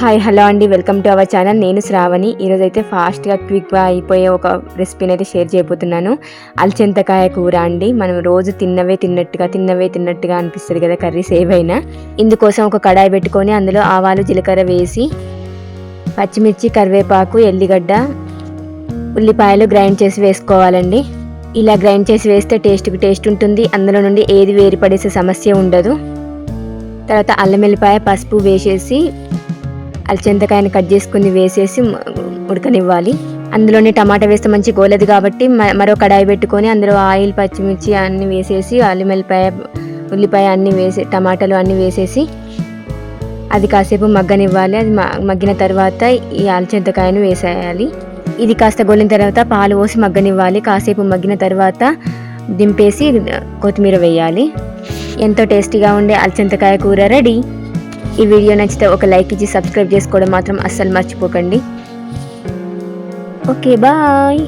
Hi hello అండి. Welcome to our channel. నేను శ్రావణి. ఈరోజు అయితే ఫాస్ట్గా క్విక్గా అయిపోయే ఒక రెసిపీని అయితే షేర్ చేయబోతున్నాను. అల్చెంతకాయ కూర అండి. మనం రోజు తిన్నవే తిన్నట్టుగా తిన్నవే తిన్నట్టుగా అనిపిస్తుంది కదా కర్రీస్ ఏవైనా. ఇందుకోసం ఒక కడాయి పెట్టుకొని అందులో ఆవాలు జీలకర్ర వేసి పచ్చిమిర్చి కరివేపాకు ఎల్లిగడ్డ ఉల్లిపాయలు గ్రైండ్ చేసి వేసుకోవాలండి. ఇలా గ్రైండ్ చేసి వేస్తే టేస్ట్కి టేస్ట్ ఉంటుంది. అందులో నుండి ఏది వేరుపడేసే సమస్య ఉండదు. తర్వాత అల్లం వెల్లిపాయ పసుపు వేసేసి అలచెంతకాయని కట్ చేసుకుని వేసేసి ఉడకనివ్వాలి. అందులోనే టమాటా వేస్తే మంచి గోలదు కాబట్టి మ- మరో కడాయి పెట్టుకొని అందులో ఆయిల్ పచ్చిమిర్చి అన్ని వేసేసి అల్లం ఉల్లిపాయ అన్ని వేసి టమాటాలు అన్ని వేసేసి అది కాసేపు మగ్గనివ్వాలి. అది మగ్గిన తర్వాత ఈ అలచెంతకాయను వేసేయాలి. ఇది కాస్త గోలిన తర్వాత పాలు పోసి మగ్గనివ్వాలి. కాసేపు మగ్గిన తర్వాత దింపేసి కొత్తిమీర వేయాలి. ఎంతో టేస్టీగా ఉండే అలచింతకాయ కూర రెడీ. ఈ వీడియో నచ్చితే ఒక లైక్ ఇచ్చి సబ్స్క్రైబ్ చేసుకోవడం మాత్రం అస్సలు మర్చిపోకండి. Okay bye.